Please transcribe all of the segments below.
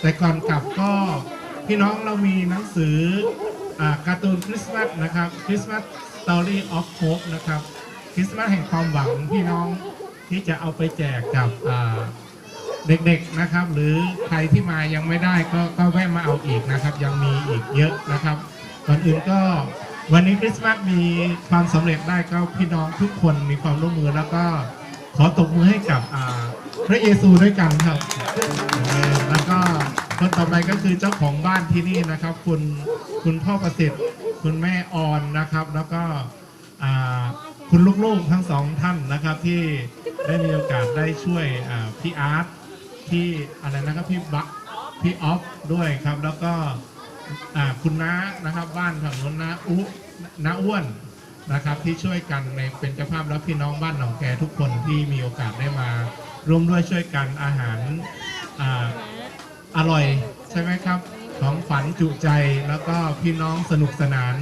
แต่ก่อนกลับก็พี่น้องเรามีหนังสืออการ์ตูนคริสต์มาสนะครับ Christmas Story of Hope นะครับคริสต์มาสแห่งความหวังพี่น้องที่จะเอาไปแจกกับเด็กๆนะครับ หรือใครที่มายังไม่ได้ก็ก็แวะมาเอาอีกนะครับ ยังมีอีกเยอะนะครับก่อนอื่นก็วันนี้คริสต์มาสมีความสำเร็จได้ก็พี่น้องทุกคนมีความร่วมมือแล้วก็ขอตบมือให้กับพระเยซูด้วยกันครับ คนต่อไปก็คือเจ้าของบ้านที่นี่นะครับ คุณคุณพ่อประสิทธิ์ คุณแม่ออนนะครับ แล้วก็คุณลูกๆทั้งสองท่านนะครับ ที่ได้มีโอกาสได้ช่วยพี่อาร์ตพี่อะไรนะครับพี่บักพี่ออฟด้วยครับ แล้วก็คุณน้านะครับ บ้านฝั่งน้นน้าอุน้าอ้วนนะครับที่ช่วยกันในเป็นเจ้าภาพแล้วพี่น้องบ้านหนองแกทุกคนที่มีโอกาสได้มาร่วมด้วยช่วยกันอาหาร อร่อยใช่ไหมครับ ของฝันจุใจแล้วก็พี่น้องสนุกสนาน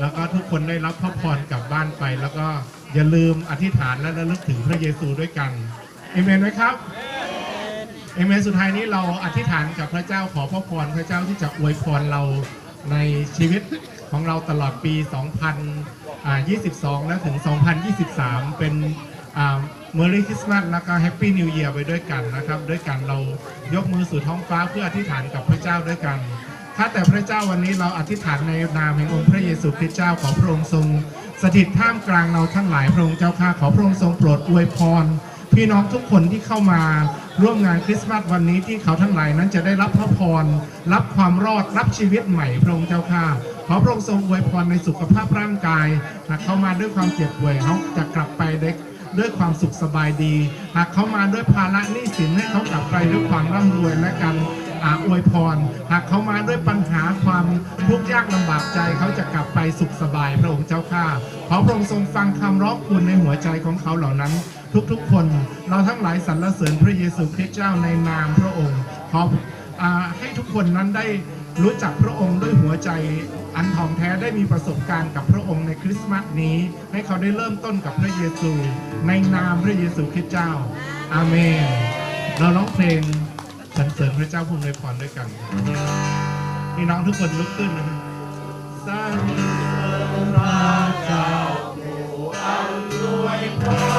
แล้วก็ทุกคนได้รับพระพรกลับบ้านไป แล้วก็อย่าลืมอธิษฐานและระลึกถึงพระเยซูด้วยกันเอเมนไหมครับเอเมนสุดท้ายนี้เราอธิษฐานกับพระเจ้าขอพระพรพระเจ้าที่จะอวยพรเราในชีวิตของเราตลอดปี 2022 และถึง 2023 เป็น เมอรี่คริสต์มาสแล้วก็แฮปปี้นิว e ย r ไปด้วยกันนะครับ ด้วยกันเรายกมือสู่ท้องฟ้าเพื่ออธิษฐานกับพระเจ้าด้วยกันข้าแต่พระเจ้าวันนี้เราอธิษฐานในนามแห่งองค์พระเยซูคริสต์เจ้าขอพระองค์ทรง สถิตท่ามกลางเราทั้งหลายพระองค์เจ้าข้าขอพระองค์ทรงโปรดอวยพร พี่น้องทุกคนที่เข้ามาร่วมงานคริสต์มาสวันนี้ที่เขาทั้งหลายนั้นจะได้รับพระพร รับความรอดรับชีวิตใหม่พระองค์เจ้าข้าขอพระองค์ทรงอวยพรในสุขภาพร่างกายหากเข้ามาด้วยความเจ็บป่วยเขาจะกลับไปได้ ด้วยความสุขสบายดี หากเขามาด้วยภาระหนี้สินให้เขากลับไปด้วยความร่ำรวยและการอาอวยพร หากเขามาด้วยปัญหาความทุกข์ยากลำบากใจเขาจะกลับไปสุขสบายพระองค์เจ้าข้าขอพระองค์ทรงฟังคำร้องทูลในหัวใจของเขาเหล่านั้น ทุกๆ คน เราทั้งหลายสรรเสริญพระเยซูคริสต์เจ้าในนามพระองค์ขออให้ทุกคนนั้นได้รู้จักพระองค์ด้วยหัวใจ อันทองแท้ได้มีประสบการณ์กับพระองค์ในคริสต์มาสนี้ ให้เขาได้เริ่มต้นกับพระเยซู ในนามพระเยซูคริสต์เจ้า อาเมน เราร้องเพลงสรรเสริญพระเจ้าผู้อวยพรด้วยกันพี่น้องทุกคนลุกขึ้นนะสรรเสริญพระเจ้าผู้อำนวยพร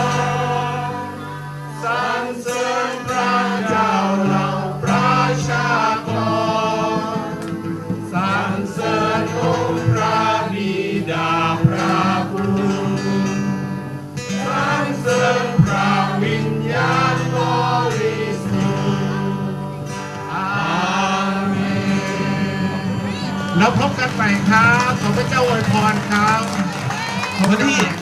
แล้วพบกันใหม่ครับ ขอพระเจ้าอวยพรครับ ขอบคุณที่